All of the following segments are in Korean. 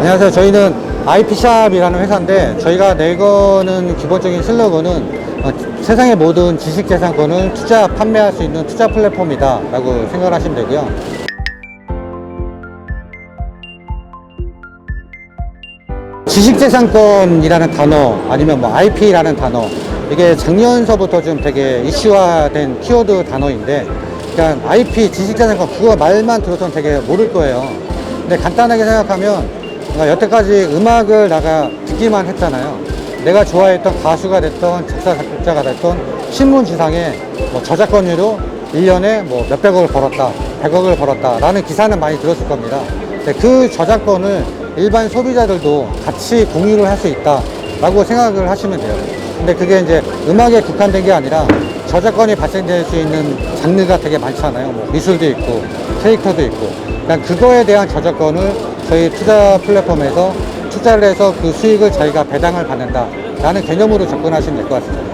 안녕하세요. 저희는 IP샵이라는 회사인데 저희가 내거는 기본적인 슬로건은 어, 세상의 모든 지식재산권을 투자 판매할 수 있는 투자 플랫폼이다 라고 생각을 하시면 되고요. 지식재산권이라는 단어 아니면 뭐 IP라는 단어 이게 작년서부터 좀 되게 이슈화된 키워드 단어인데 그러니까 IP 지식재산권 그거 말만 들어서는 되게 모를 거예요. 근데 간단하게 생각하면 여태까지 음악을 내가 듣기만 했잖아요. 내가 좋아했던 가수가 됐던 작사 작곡자가 됐던 신문지상에 뭐 저작권료로 1년에 뭐 몇백억을 벌었다, 100억을 벌었다 라는 기사는 많이 들었을 겁니다. 그 저작권을 일반 소비자들도 같이 공유를 할 수 있다 라고 생각을 하시면 돼요. 근데 그게 이제 음악에 국한된 게 아니라 저작권이 발생될 수 있는 장르가 되게 많잖아요. 뭐 미술도 있고 캐릭터도 있고. 그러니까 그거에 대한 저작권을 저희 투자 플랫폼에서 투자를 해서 그 수익을 저희가 배당을 받는다 라는 개념으로 접근하시면 될 것 같습니다.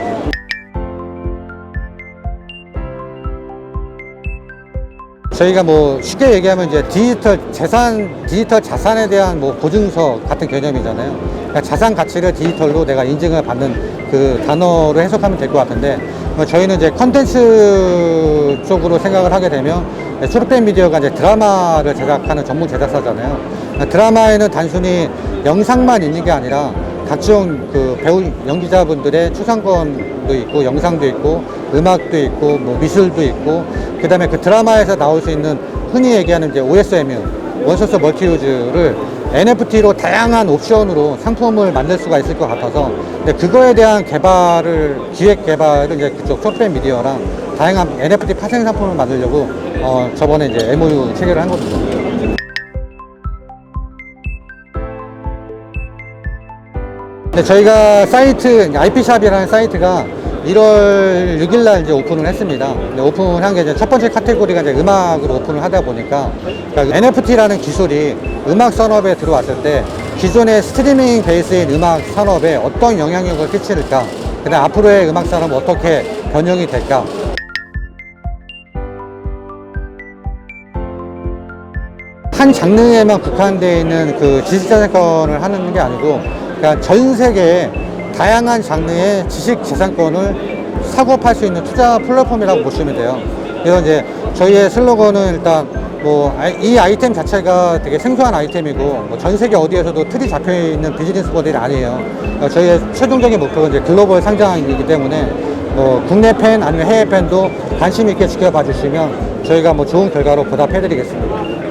저희가 뭐 쉽게 얘기하면 이제 디지털 재산, 디지털 자산에 대한 뭐 보증서 같은 개념이잖아요. 그러니까 자산 가치를 디지털로 내가 인증을 받는 그 단어로 해석하면 될 것 같은데 뭐 저희는 이제 컨텐츠 쪽으로 생각을 하게 되면 쇼트팬 미디어가 이제 드라마를 제작하는 전문 제작사잖아요. 그러니까 드라마에는 단순히 영상만 있는 게 아니라 각종 그 배우 연기자분들의 추상권도 있고 영상도 있고 음악도 있고 뭐 미술도 있고 그다음에 그 드라마에서 나올 수 있는 흔히 얘기하는 이제 OSM 원소스 멀티유즈를 NFT로 다양한 옵션으로 상품을 만들 수가 있을 것 같아서 근데 그거에 대한 개발을 기획 개발을 이제 그쪽 소프트 미디어랑 다양한 NFT 파생 상품을 만들려고 어 저번에 이제 MOU 체결을 한 겁니다. 네, 저희가 사이트, IP샵이라는 사이트가 1월 6일 날 이제 오픈을 했습니다. 오픈한 게 이제 첫 번째 카테고리가 이제 음악으로 오픈을 하다 보니까 그러니까 NFT라는 기술이 음악 산업에 들어왔을 때 기존의 스트리밍 베이스인 음악 산업에 어떤 영향력을 끼칠까? 그다음 앞으로의 음악 산업은 어떻게 변형이 될까? 한 장르에만 국한되어 있는 그 지식재산권을 하는 게 아니고, 그러니까 전 세계에 다양한 장르의 지식 재산권을 사고 팔 수 있는 투자 플랫폼이라고 보시면 돼요. 그래서 이제 저희의 슬로건은 일단 뭐 이 아이템 자체가 되게 생소한 아이템이고 뭐 전 세계 어디에서도 틀이 잡혀 있는 비즈니스 모델이 아니에요. 그러니까 저희의 최종적인 목표는 이제 글로벌 상장이기 때문에 뭐 국내 팬 아니면 해외 팬도 관심 있게 지켜봐 주시면 저희가 뭐 좋은 결과로 보답해 드리겠습니다.